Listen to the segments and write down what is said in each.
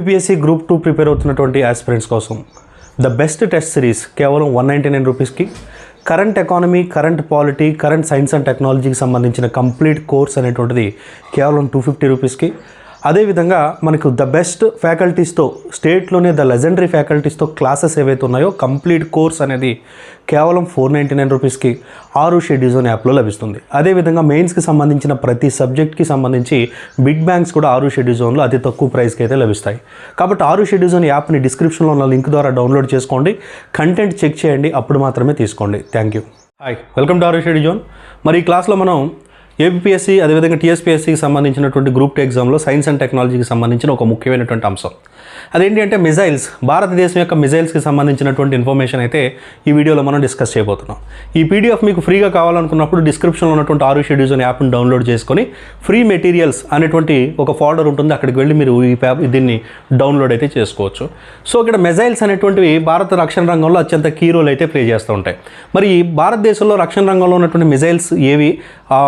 UPSC group two prepare అవుతున్నటువంటి aspirants కోసం. The best test series కేవలం వన్ నైంటీ నైన్ రూపీస్కి. Current economy current polity current science and టెక్నాలజీకి సంబంధించిన complete course అనేటువంటిది కేవలం టూ ఫిఫ్టీ రూపీస్కి. అదేవిధంగా మనకు ద బెస్ట్ ఫ్యాకల్టీస్తో స్టేట్లోనే ద లెజెండరీ ఫ్యాకల్టీస్తో క్లాసెస్ ఏవైతే ఉన్నాయో కంప్లీట్ కోర్స్ అనేది కేవలం ఫోర్ నైంటీ నైన్ రూపీస్కి ఆరు షెడ్యూల్స్ అనే యాప్లో లభిస్తుంది. అదేవిధంగా మెయిన్స్కి సంబంధించిన ప్రతి సబ్జెక్ట్కి సంబంధించి బిగ్ బ్యాంక్స్ కూడా ఆరు షెడ్యూల్ జోన్లో అతి తక్కువ ప్రైస్కి అయితే లభిస్తాయి. కాబట్టి ఆరు షెడ్యూల్ జోన్ యాప్ని డిస్క్రిప్షన్లో ఉన్న లింక్ ద్వారా డౌన్లోడ్ చేసుకోండి. కంటెంట్ చెక్ చేయండి. అప్పుడు మాత్రమే తీసుకోండి. Thank you hi welcome to ఆరు షెడ్యూల్ జోన్. మరి ఈ క్లాస్లో మనం ఏపీఎస్సి అదేవిధంగా టీఎస్పీఎస్సీకి సంబంధించినటువంటి గ్రూప్ టూ ఎగ్జామ్లో సైన్స్ అండ్ టెక్నాలజీకి సంబంధించిన ఒక ముఖ్యమైనటువంటి అంశం. అదేంటి అంటే మిజైల్స్ భారతదేశం యొక్క మిజైల్స్కి సంబంధించినటువంటి ఇన్ఫర్మేషన్ అయితే ఈ వీడియోలో మనం డిస్కస్ చేయబోతున్నాం. ఈ పీడిఎఫ్ మీకు ఫ్రీగా కావాలనుకున్నప్పుడు డిస్క్రిప్షన్లో ఉన్నటువంటి ఆరు షెడ్యూల్స్ అనే యాప్ను డౌన్లోడ్ చేసుకొని ఫ్రీ మెటీరియల్స్ అనేటువంటి ఒక ఫోల్డర్ ఉంటుంది అక్కడికి వెళ్ళి మీరు ఈ ప్యాప్ దీన్ని డౌన్లోడ్ అయితే చేసుకోవచ్చు. సో ఇక్కడ మిజైల్స్ అనేటువంటివి భారత రక్షణ రంగంలో అత్యంత కీ రోల్ అయితే ప్లే చేస్తూ ఉంటాయి. మరి ఈ భారతదేశంలో రక్షణ రంగంలో ఉన్నటువంటి మిజైల్స్ ఏవి?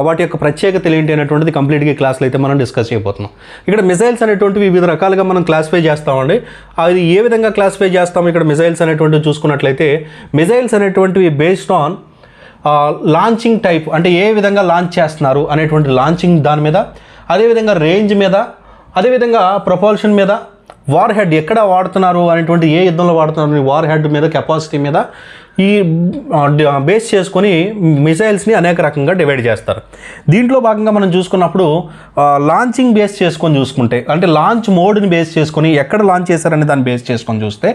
వాటి యొక్క ప్రత్యేకతలు ఏంటి అనేటువంటిది కంప్లీట్గా క్లాస్లో అయితే మనం డిస్కస్ చేయబోతున్నాం. ఇక్కడ మిజైల్స్ అనేటువంటివి వివిధ రకాలుగా మనం క్లాసిఫై చేస్తామండి. అది ఏ విధంగా క్లాసిఫై చేస్తాం? ఇక్కడ మిజైల్స్ అనేటువంటివి చూసుకున్నట్లయితే మిజైల్స్ అనేటువంటివి బేస్డ్ ఆన్ లాంచింగ్ టైప్ అంటే ఏ విధంగా లాంచ్ చేస్తున్నారు అనేటువంటి లాంచింగ్ దాని మీద అదేవిధంగా రేంజ్ మీద అదేవిధంగా ప్రొపల్షన్ మీద వార్ హెడ్ ఎక్కడ వాడుతున్నారు అనేటువంటి ఏ యుద్ధంలో వాడుతున్నారు వార్ హెడ్ మీద కెపాసిటీ మీద ఈ బేస్ చేసుకొని మిసైల్స్ని అనేక రకంగా డివైడ్ చేస్తారు. దీంట్లో భాగంగా మనం చూసుకున్నప్పుడు లాంచింగ్ బేస్ చేసుకొని చూసుకుంటే అంటే లాంచ్ మోడ్ని బేస్ చేసుకొని ఎక్కడ లాంచ్ చేశారనే దాన్ని బేస్ చేసుకొని చూస్తే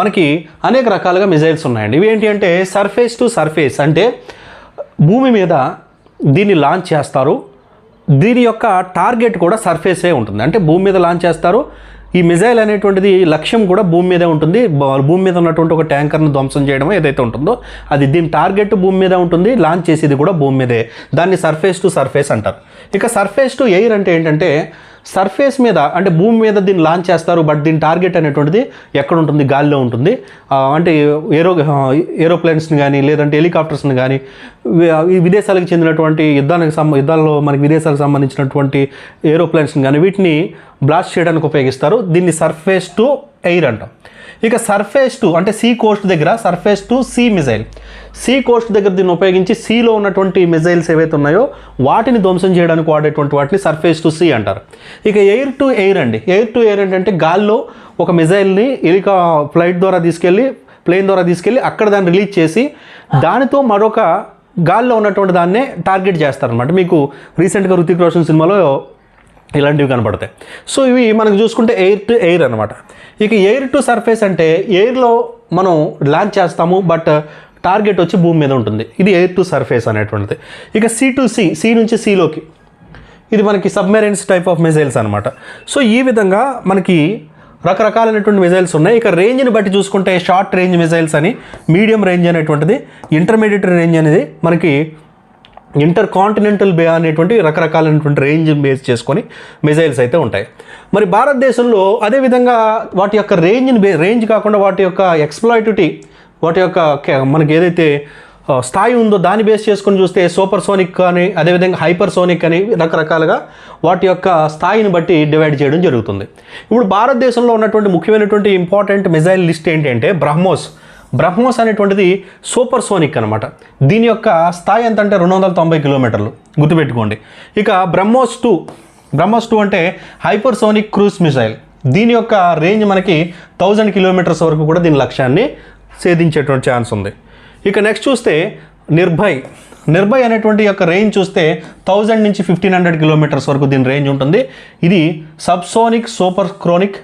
మనకి అనేక రకాలుగా మిసైల్స్ ఉన్నాయండి. ఇవి ఏంటి అంటే సర్ఫేస్ టు సర్ఫేస్ అంటే భూమి మీద దీన్ని లాంచ్ చేస్తారు. దీని యొక్క టార్గెట్ కూడా సర్ఫేసే ఉంటుంది. అంటే భూమి మీద లాంచ్ చేస్తారు ఈ మిజైల్ అనేటువంటిది లక్ష్యం కూడా భూమి మీదే ఉంటుంది. భూమి మీద ఉన్నటువంటి ఒక ట్యాంకర్ను ధ్వంసం చేయడం ఏదైతే ఉంటుందో అది దీని టార్గెట్ భూమి మీద ఉంటుంది. లాంచ్ చేసేది కూడా భూమి మీదే. దాన్ని సర్ఫేస్ టు సర్ఫేస్ అంటారు. ఇక సర్ఫేస్ టు ఎయిర్ అంటే ఏంటంటే సర్ఫేస్ మీద అంటే భూమి మీద దీన్ని లాంచ్ చేస్తారు బట్ దీని టార్గెట్ అనేటువంటిది ఎక్కడ ఉంటుంది గాలిలో ఉంటుంది. అంటే ఏరో ఏరోప్లేన్స్ని కానీ లేదంటే హెలికాప్టర్స్ని కానీ ఈ విదేశాలకు చెందినటువంటి యుద్ధానికి సంబ యుద్ధాల్లో మనకి విదేశాలకు సంబంధించినటువంటి ఏరోప్లేన్స్ని కానీ వీటిని బ్లాస్ట్ చేయడానికి ఉపయోగిస్తారు. దీన్ని సర్ఫేస్ టు ఎయిర్ అంటాం. ఇక సర్ఫేస్ టు అంటే సీ కోస్ట్ దగ్గర surface to sea missile sea coast దగ్గర దీన్ని ఉపయోగించి సీలో ఉన్నటువంటి మిజైల్స్ ఏవైతే ఉన్నాయో వాటిని ధ్వంసం చేయడానికి వాడేటువంటి వాటిని సర్ఫేస్ టు సీ అంటారు. ఇక ఎయిర్ టు ఎయిర్ అండి. ఎయిర్ టు ఎయిర్ ఏంటంటే గాల్లో ఒక మిజైల్ని ఎలికా ఫ్లైట్ ద్వారా తీసుకెళ్ళి ప్లేన్ ద్వారా తీసుకెళ్ళి అక్కడ దాన్ని రిలీజ్ చేసి దానితో మరొక గాల్లో ఉన్నటువంటి దాన్నే టార్గెట్ చేస్తారనమాట మీకు రీసెంట్గా రుతిక్ రోషన్ సినిమాలో ఇలాంటివి కనపడతాయి సో ఇవి మనకు చూసుకుంటే ఎయిర్ టు ఎయిర్ అనమాట ఇక ఎయిర్ టు సర్ఫేస్ అంటే ఎయిర్లో మనం లాంచ్ చేస్తాము బట్ టార్గెట్ వచ్చి భూమి మీద ఉంటుంది. ఇది ఎయిర్ టు సర్ఫేస్ అనేటువంటిది. ఇక సి టు సి సి నుంచి సిలోకి. ఇది మనకి సబ్మెరైన్స్ టైప్ ఆఫ్ మిజైల్స్ అనమాట సో ఈ విధంగా మనకి రకరకాలైనటువంటి మిజైల్స్ ఉన్నాయి. ఇక రేంజ్ని బట్టి చూసుకుంటే షార్ట్ రేంజ్ మిజైల్స్ అని మీడియం రేంజ్ అనేటువంటిది ఇంటర్మీడియట్ రేంజ్ అనేది మనకి ఇంటర్ కాంటినెంటల్ బే అనేటువంటి రకరకాలైనటువంటి రేంజ్ బేస్ చేసుకొని మిజైల్స్ అయితే ఉంటాయి. మరి భారతదేశంలో అదేవిధంగా వాటి యొక్క రేంజ్ని బే రేంజ్ కాకుండా వాటి యొక్క ఎక్స్ప్లాయిటివిటీ వాటి యొక్క మనకి ఏదైతే స్థాయి ఉందో దాన్ని బేస్ చేసుకొని చూస్తే సూపర్ సోనిక్ అని అదేవిధంగా హైపర్ సోనిక్ అని రకరకాలుగా వాటి యొక్క స్థాయిని బట్టి డివైడ్ చేయడం జరుగుతుంది. ఇప్పుడు భారతదేశంలో ఉన్నటువంటి ముఖ్యమైనటువంటి ఇంపార్టెంట్ మిజైల్ లిస్ట్ ఏంటంటే బ్రహ్మోస్. బ్రహ్మోస్ అనేటువంటిది సూపర్ సోనిక్ అనమాట దీని యొక్క స్థాయి ఎంత అంటే రెండు వందల తొంభై కిలోమీటర్లు. గుర్తుపెట్టుకోండి. ఇక బ్రహ్మోస్ టూ. బ్రహ్మోస్ టూ అంటే హైపర్ సోనిక్ క్రూజ్ మిసైల్. దీని యొక్క రేంజ్ మనకి థౌజండ్ కిలోమీటర్స్ వరకు కూడా దీని లక్ష్యాన్ని ఛేదించేటువంటి ఛాన్స్ ఉంది. ఇక నెక్స్ట్ చూస్తే నిర్భయ్. నిర్భయ్ అనేటువంటి యొక్క రేంజ్ చూస్తే థౌజండ్ నుంచి ఫిఫ్టీన్ హండ్రెడ్ కిలోమీటర్స్ వరకు దీని రేంజ్ ఉంటుంది. ఇది subsonic supersonic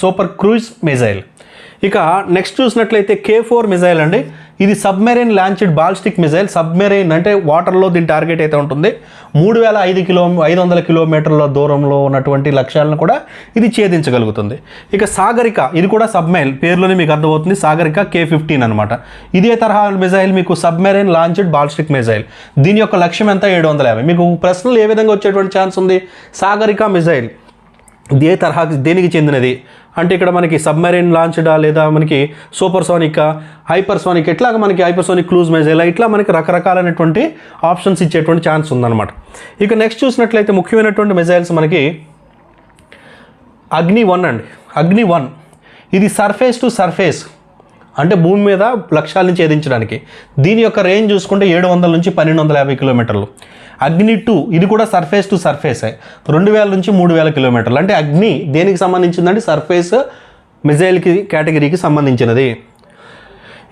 super cruise missile ఇక నెక్స్ట్ చూసినట్లయితే కే ఫోర్ మిజైల్ అండి. ఇది submarine launched ballistic missile submarine అంటే వాటర్లో దీని టార్గెట్ అయితే ఉంటుంది. మూడు వేల ఐదు కిలో ఐదు వందల కిలోమీటర్ల దూరంలో ఉన్నటువంటి లక్ష్యాలను కూడా ఇది ఛేదించగలుగుతుంది. ఇక సాగరిక ఇది కూడా సబ్మెయిల్ పేరులోనే మీకు అర్థమవుతుంది. సాగరిక కే ఫిఫ్టీన్ అనమాట ఇదే తరహా మిజైల్ మీకు సబ్మెరైన్ లాంచ్డ్ బాల్స్టిక్ మిజైల్ దీని యొక్క లక్ష్యం ఎంత? ఏడు వందల యాభై. మీకు ప్రశ్నలు ఏ విధంగా వచ్చేటువంటి ఛాన్స్ ఉంది? సాగరిక మిజైల్ ఇదే తరహా దేనికి చెందినది? అంటే ఇక్కడ మనకి సబ్మెరైన్ లాంచ్డా లేదా మనకి సూపర్సోనిక్ హైపర్సోనిక్ హైపర్ మనకి హైపర్సోనిక్ క్లూజ్ మెజైల్ ఇట్లా మనకి రకరకాలైనటువంటి ఆప్షన్స్ ఇచ్చేటువంటి ఛాన్స్ ఉందన్నమాట. ఇక నెక్స్ట్ చూసినట్లయితే ముఖ్యమైనటువంటి మెజైల్స్ మనకి అగ్ని వన్ అండి. అగ్ని వన్. ఇది సర్ఫేస్ టు సర్ఫేస్. అంటే భూమి మీద లక్ష్యాలను ఛేదించడానికి. దీని యొక్క రేంజ్ చూసుకుంటే ఏడు వందల నుంచి పన్నెండు వందల యాభై కిలోమీటర్లు. అగ్ని టూ ఇది కూడా సర్ఫేస్ టు సర్ఫేసే రెండు వేల నుంచి మూడు వేల కిలోమీటర్లు. అంటే అగ్ని దేనికి సంబంధించిందంటే సర్ఫేస్ మిజైల్కి కేటగిరీకి సంబంధించినది.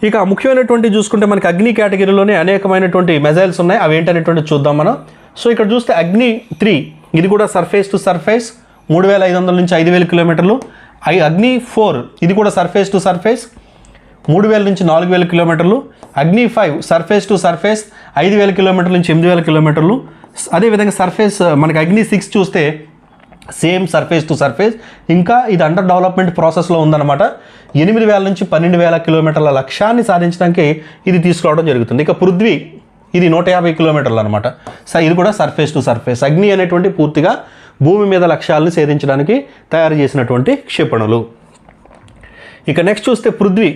ఇక ముఖ్యమైనటువంటి చూసుకుంటే మనకి అగ్ని కేటగిరీలోనే అనేకమైనటువంటి మెజైల్స్ ఉన్నాయి. అవి ఏంటనేటువంటి చూద్దాం మనం. సో ఇక్కడ చూస్తే అగ్ని త్రీ ఇది కూడా సర్ఫేస్ టు సర్ఫేస్ మూడు వేల ఐదు వందల నుంచి ఐదు వేల కిలోమీటర్లు. ఐ అగ్ని ఫోర్ ఇది కూడా సర్ఫేస్ టు సర్ఫేస్ మూడు వేల నుంచి నాలుగు వేల కిలోమీటర్లు అగ్ని ఫైవ్ సర్ఫేస్ టు సర్ఫేస్ ఐదు వేల కిలోమీటర్ల నుంచి ఎనిమిది వేల కిలోమీటర్లు. అదేవిధంగా సర్ఫేస్ uh, మనకి అగ్ని సిక్స్ చూస్తే సేమ్ సర్ఫేస్ టు సర్ఫేస్ ఇంకా ఇది అండర్ డెవలప్మెంట్ ప్రాసెస్లో ఉందన్నమాట. ఎనిమిది వేల నుంచి పన్నెండు వేల కిలోమీటర్ల లక్ష్యాన్ని సాధించడానికి ఇది తీసుకురావడం జరుగుతుంది. ఇక పృథ్వీ ఇది నూట యాభై కిలోమీటర్లు అనమాట సో ఇది కూడా సర్ఫేస్ టు సర్ఫేస్ అగ్ని అనేటువంటి పూర్తిగా భూమి మీద లక్ష్యాలను ఛేదించడానికి తయారు చేసినటువంటి క్షిపణులు. ఇక నెక్స్ట్ చూస్తే పృథ్వీ.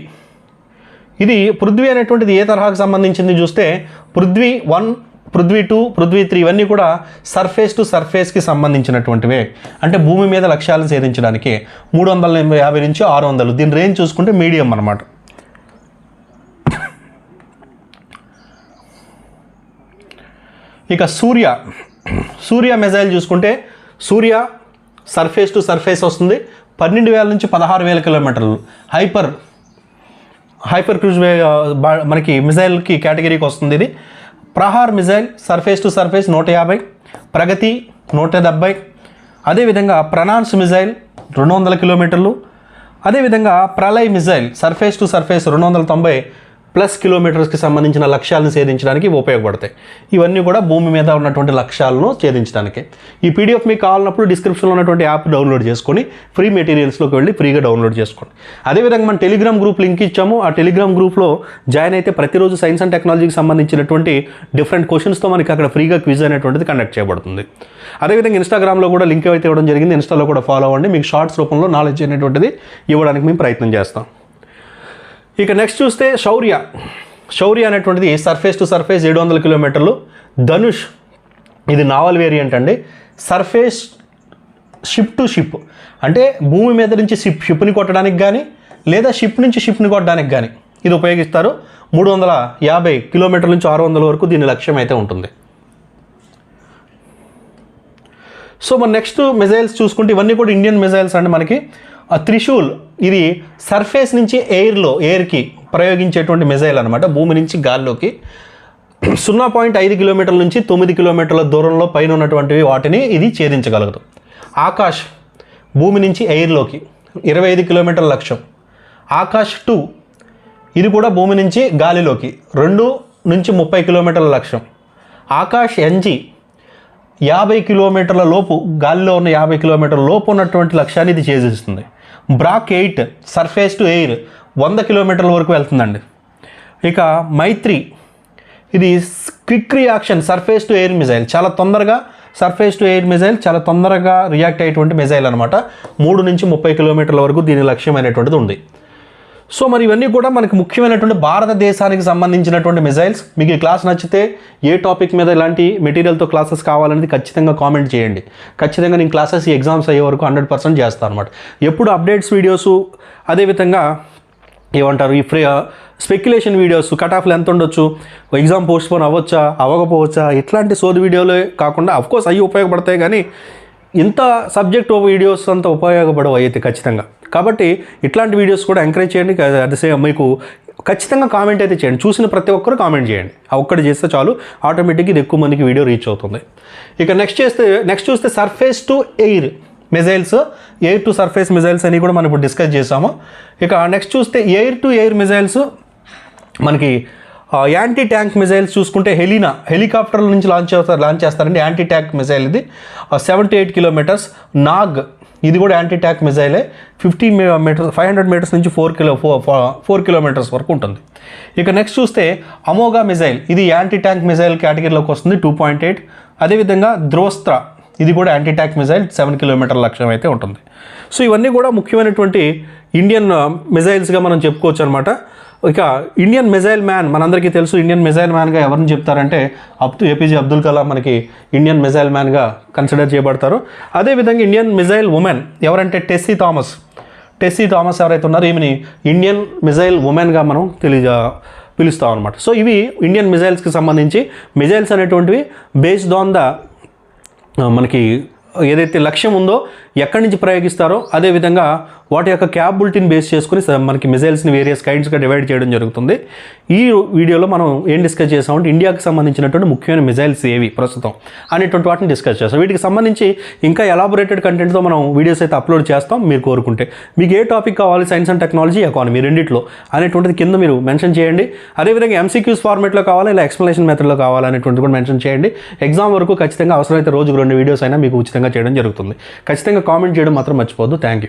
ఇది పృథ్వీ అనేటువంటిది ఏ తరహాకు సంబంధించింది చూస్తే Prithvi one Prithvi two Prithvi three ఇవన్నీ కూడా సర్ఫేస్ టు సర్ఫేస్కి సంబంధించినటువంటివే. అంటే భూమి మీద లక్ష్యాలను సేధించడానికి మూడు వందల ఎనభై యాభై నుంచి ఆరు వందలు. దీని రేంజ్ చూసుకుంటే మీడియం అనమాట ఇక సూర్య. సూర్య మెజైల్ చూసుకుంటే సూర్య సర్ఫేస్ టు సర్ఫేస్ వస్తుంది. పన్నెండు వేల నుంచి పదహారు వేల కిలోమీటర్లు. హైపర్ హైపర్ క్రూజ్ వే బా- మనకి మిజైల్కి కేటగిరీకి వస్తుంది ఇది. Prahaar missile surface to surface నూట యాభై ప్రగతి నూట డెబ్బై. అదేవిధంగా ప్రనాన్స్ మిజైల్ రెండు వందల కిలోమీటర్లు. అదేవిధంగా Pralay missile surface to surface రెండు వందల తొంభై ప్లస్ కిలోమీటర్స్కి సంబంధించిన లక్ష్యాలను ఛేదించడానికి ఉపయోగపడతాయి. ఇవన్నీ కూడా భూమి మీద ఉన్నటువంటి లక్ష్యాలను ఛేదించడానికి. ఈ పీడిఎఫ్ మీకు కావాలన్నప్పుడు డిస్క్రిప్షన్లో ఉన్నటువంటి యాప్ డౌన్లోడ్ చేసుకొని ఫ్రీ మెటీరియల్స్లోకి వెళ్ళి ఫ్రీగా డౌన్లోడ్ చేసుకోండి. అదేవిధంగా మనం టెలిగ్రామ్ గ్రూప్ లింక్ ఇచ్చాము. ఆ టెలిగ్రామ్ గ్రూప్లో జాయిన్ అయితే ప్రతిరోజు సైన్స్ అండ్ టెక్నాలజీకి సంబంధించినటువంటి డిఫరెంట్ క్వశ్చన్స్తో మనకి అక్కడ ఫ్రీగా క్విజ్ అనేటువంటిది కండక్ట్ చేయబడుతుంది. అదేవిధంగా ఇన్స్టాగ్రామ్లో కూడా లింక్ అయితే ఇవ్వడం జరిగింది ఇన్స్టాలో కూడా ఫాలో అవ్వండి. మీకు షార్ట్స్ రూపంలో నాలెడ్జ్ అనేటువంటిది ఇవ్వడానికి మేము ప్రయత్నం చేస్తాం. ఇక నెక్స్ట్ చూస్తే శౌర్య. శౌర్య అనేటువంటిది సర్ఫేస్ టు సర్ఫేస్ ఏడు వందల కిలోమీటర్లు. ధనుష్ ఇది నావల్ వేరియంట్ అండి. సర్ఫేస్ షిప్ టు షిప్ అంటే భూమి మీద నుంచి షిప్ షిప్ని కొట్టడానికి కానీ లేదా షిప్ నుంచి షిప్ని కొట్టడానికి కానీ ఇది ఉపయోగిస్తారు. మూడు వందల యాభై కిలోమీటర్ల నుంచి ఆరు వందల వరకు దీని లక్ష్యం అయితే ఉంటుంది. సో మన నెక్స్ట్ మిజైల్స్ చూసుకుంటే ఇవన్నీ కూడా ఇండియన్ మిజైల్స్ అండి మనకి. త్రిశూల్ ఇది సర్ఫేస్ నుంచి ఎయిర్లో ఎయిర్కి ప్రయోగించేటువంటి మిజైల్ అనమాట భూమి నుంచి గాల్లోకి సున్నా పాయింట్ ఐదు కిలోమీటర్ల నుంచి తొమ్మిది కిలోమీటర్ల దూరంలో పైన ఉన్నటువంటివి వాటిని ఇది ఛేదించగలదు. ఆకాష్ భూమి నుంచి ఎయిర్లోకి ఇరవై ఐదు కిలోమీటర్ల లక్ష్యం. ఆకాష్ టూ ఇది కూడా భూమి నుంచి గాలిలోకి రెండు నుంచి ముప్పై కిలోమీటర్ల లక్ష్యం. ఆకాష్ ఎన్జీ యాభై కిలోమీటర్ల లోపు గాలిలో ఉన్న యాభై కిలోమీటర్ల లోపు ఉన్నటువంటి లక్ష్యాన్ని ఇది చేసేస్తుంది Barak eight surface to air వంద కిలోమీటర్ల వరకు వెళ్తుందండి. ఇక మైత్రి ఇది quick reaction surface to air missile. చాలా తొందరగా సర్ఫేస్ టు ఎయిర్ మిజైల్ చాలా తొందరగా రియాక్ట్ అయ్యేటువంటి మిజైల్ అనమాట మూడు నుంచి ముప్పై కిలోమీటర్ల వరకు దీని లక్ష్యం అనేటువంటిది ఉంది. సో మరి ఇవన్నీ కూడా మనకు ముఖ్యమైనటువంటి భారతదేశానికి సంబంధించినటువంటి మిజైల్స్ మీకు ఈ క్లాస్ నచ్చితే ఏ టాపిక్ మీద ఇలాంటి మెటీరియల్తో క్లాసెస్ కావాలనేది ఖచ్చితంగా కామెంట్ చేయండి. ఖచ్చితంగా నేను క్లాసెస్ ఈ ఎగ్జామ్స్ అయ్యే వరకు హండ్రెడ్ పర్సెంట్ చేస్తాను అనమాట ఎప్పుడు అప్డేట్స్ వీడియోస్ అదేవిధంగా ఏమంటారు ఈ ఫ్రీ స్పెక్యులేషన్ వీడియోస్ కట్ ఆఫ్లు ఎంత ఉండొచ్చు ఎగ్జామ్ పోస్ట్పోన్ అవ్వచ్చా అవ్వకపోవచ్చా ఇట్లాంటి సోది వీడియోలే కాకుండా అఫ్కోర్స్ అవి ఉపయోగపడతాయి కానీ ఇంత సబ్జెక్ట్ వీడియోస్ అంత ఉపయోగపడవు అయితే ఖచ్చితంగా. కాబట్టి ఇట్లాంటి వీడియోస్ కూడా ఎంకరేజ్ చేయండి. అట్ ద సేమ్ మీకు ఖచ్చితంగా కామెంట్ అయితే చేయండి. చూసిన ప్రతి ఒక్కరు కామెంట్ చేయండి. ఆ ఒక్కటి చేస్తే చాలు ఆటోమేటిక్గా ఇది ఎక్కువ మందికి వీడియో రీచ్ అవుతుంది. ఇక నెక్స్ట్ చేస్తే నెక్స్ట్ చూస్తే surface to air missiles air to surface missiles అని కూడా మనం ఇప్పుడు డిస్కస్ చేసాము ఇక నెక్స్ట్ చూస్తే ఎయిర్ టు ఎయిర్ మిజైల్స్ మనకి యాంటీ ట్యాంక్ మిజైల్స్ చూసుకుంటే హెలీనా హెలికాప్టర్ల నుంచి లాంచ్ చేస్తారు లాంచ్ చేస్తారండి. యాంటీ ట్యాంక్ మిజైల్ ఇది సెవెంటీ ఎయిట్ కిలోమీటర్స్ నాగ్ ఇది కూడా anti tank మిజైలే fifty metres five hundred metres నుంచి four kilo four four kilometres వరకు ఉంటుంది. ఇక నెక్స్ట్ చూస్తే అమోగా మిజైల్ ఇది యాంటీ ట్యాంక్ మిజైల్ కేటగిరీలోకి వస్తుంది టూ పాయింట్ ఎయిట్ అదేవిధంగా ద్రోస్త్ర ఇది కూడా యాంటీ ట్యాక్ మిజైల్ సెవెన్ కిలోమీటర్ల లక్ష్యం అయితే ఉంటుంది. సో ఇవన్నీ కూడా ముఖ్యమైనటువంటి ఇండియన్ మిజైల్స్గా uh, మనం చెప్పుకోవచ్చు అనమాట ఇక ఇండియన్ మిజైల్ మ్యాన్ మనందరికీ తెలుసు ఇండియన్ మిజైల్ మ్యాన్గా ఎవరిని చెప్తారంటే అబ్దు ఏపీజే అబ్దుల్ కలాం మనకి ఇండియన్ మిజైల్ మ్యాన్గా కన్సిడర్ చేయబడతారు. అదేవిధంగా ఇండియన్ మిజైల్ ఉమెన్ ఎవరంటే టెస్సీ థామస్ టెస్సీ థామస్ ఎవరైతే ఉన్నారో ఈమెని ఇండియన్ మిజైల్ ఉమెన్గా మనం తెలియ పిలుస్తాం అనమాట సో ఇవి ఇండియన్ మిజైల్స్కి సంబంధించి మిజైల్స్ అనేటువంటివి బేస్డ్ ఆన్ ద మనకి ఏదైతే లక్ష్యం ఉందో ఎక్కడి నుంచి ప్రయోగిస్తారో అదేవిధంగా వాటి యొక్క క్యాపబిలిటీని బేస్ చేసుకుని మనకి మిజైల్స్ని వేరియస్ కైండ్స్గా డివైడ్ చేయడం జరుగుతుంది. ఈ వీడియోలో మనం ఏం డిస్కస్ చేసామంటే ఇండియాకి సంబంధించినటువంటి ముఖ్యమైన మిజైల్స్ ఏవి ప్రస్తుతం అనేటువంటి వాటిని డిస్కస్ చేస్తాం వీటికి సంబంధించి ఇంకా ఎలాబొరేటెడ్ కంటెంట్తో మనం వీడియోస్ అయితే అప్లోడ్ చేస్తాం మీరు కోరుకుంటే. మీకు ఏ టాపిక్ కావాలి? సైన్స్ అండ్ టెక్నాలజీ ఎకానమీ రెండిట్లో అనేటువంటిది కింద మీరు మెన్షన్ చేయండి. అదేవిధంగా ఎంసీక్యూస్ ఫార్మేట్లో కావాలా? ఇలా ఎక్స్ప్లెనేషన్ మెథడ్లో కావాలనేటువంటిది కూడా మెన్షన్ చేయండి. ఎగ్జామ్ వరకు ఖచ్చితంగా అవసరమైతే రోజుకు రెండు వీడియోస్ అయినా మీకు ఉచితంగా చేయడం జరుగుతుంది. ఖచ్చితంగా కామెంట్ చేయడం మాత్రం మర్చిపోద్దు థ్యాంక్ యూ